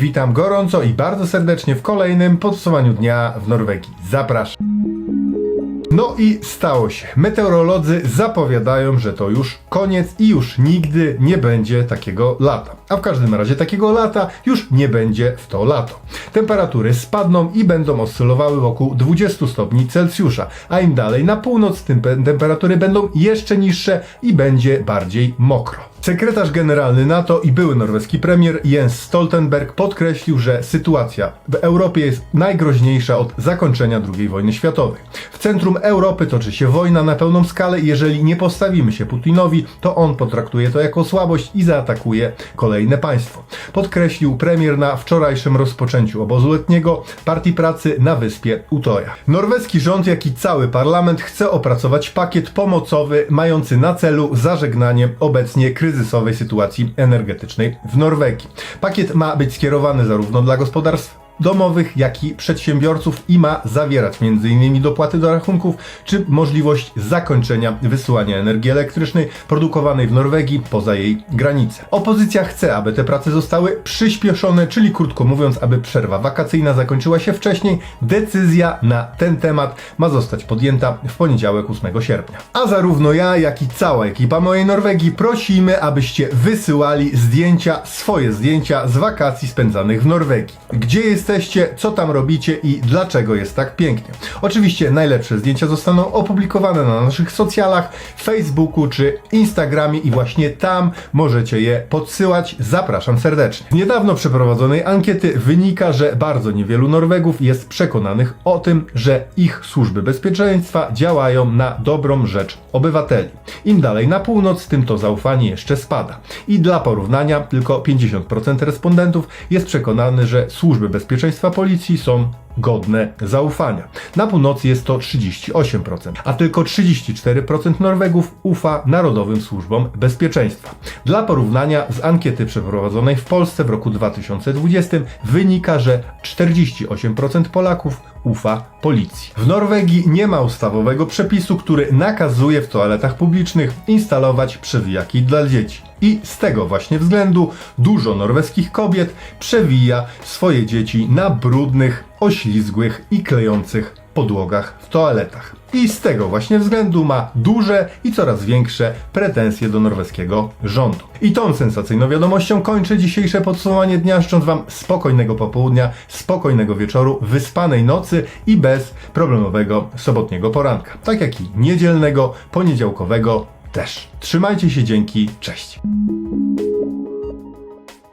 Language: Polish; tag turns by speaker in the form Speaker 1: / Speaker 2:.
Speaker 1: Witam gorąco i bardzo serdecznie w kolejnym podsumowaniu dnia w Norwegii. Zapraszam. No i stało się. Meteorolodzy zapowiadają, że to już koniec i już nigdy nie będzie takiego lata. A w każdym razie takiego lata już nie będzie w to lato. Temperatury spadną i będą oscylowały wokół 20 stopni Celsjusza, a im dalej na północ tym pe- temperatury będą jeszcze niższe i będzie bardziej mokro. Sekretarz generalny NATO i były norweski premier Jens Stoltenberg podkreślił, że sytuacja w Europie jest najgroźniejsza od zakończenia II wojny światowej. W centrum Europy toczy się wojna na pełną skalę i jeżeli nie postawimy się Putinowi, to on potraktuje to jako słabość i zaatakuje kolejne państwo. Podkreślił premier na wczorajszym rozpoczęciu obozu letniego Partii Pracy na wyspie Utoja. Norweski rząd, jak i cały parlament chce opracować pakiet pomocowy mający na celu zażegnanie obecnie kryzysowej sytuacji energetycznej w Norwegii. Pakiet ma być skierowany zarówno dla gospodarstw domowych, jak i przedsiębiorców i ma zawierać m.in. dopłaty do rachunków, czy możliwość zakończenia wysyłania energii elektrycznej produkowanej w Norwegii poza jej granice. Opozycja chce, aby te prace zostały przyspieszone, czyli krótko mówiąc, aby przerwa wakacyjna zakończyła się wcześniej. Decyzja na ten temat ma zostać podjęta w poniedziałek 8 sierpnia. A zarówno ja, jak i cała ekipa mojej Norwegii prosimy, abyście wysyłali zdjęcia, swoje zdjęcia z wakacji spędzanych w Norwegii. Gdzie jesteście, co tam robicie i dlaczego jest tak pięknie. Oczywiście najlepsze zdjęcia zostaną opublikowane na naszych socjalach, Facebooku czy Instagramie i właśnie tam możecie je podsyłać. Zapraszam serdecznie. Z niedawno przeprowadzonej ankiety wynika, że bardzo niewielu Norwegów jest przekonanych o tym, że ich służby bezpieczeństwa działają na dobrą rzecz obywateli. Im dalej na północ, tym to zaufanie jeszcze spada. I dla porównania, tylko 50% respondentów jest przekonany, że służby bezpieczeństwa policji są godne zaufania. Na północy jest to 38%, a tylko 34% Norwegów ufa Narodowym Służbom Bezpieczeństwa. Dla porównania z ankiety przeprowadzonej w Polsce w roku 2020 wynika, że 48% Polaków ufa policji. W Norwegii nie ma ustawowego przepisu, który nakazuje w toaletach publicznych instalować przewijaki dla dzieci. I z tego właśnie względu dużo norweskich kobiet przewija swoje dzieci na brudnych, oślizgłych i klejących podłogach w toaletach. I z tego właśnie względu ma duże i coraz większe pretensje do norweskiego rządu. I tą sensacyjną wiadomością kończę dzisiejsze podsumowanie dnia, życząc Wam spokojnego popołudnia, spokojnego wieczoru, wyspanej nocy i bez problemowego sobotniego poranka. Tak jak i niedzielnego, poniedziałkowego też. Trzymajcie się, dzięki, cześć.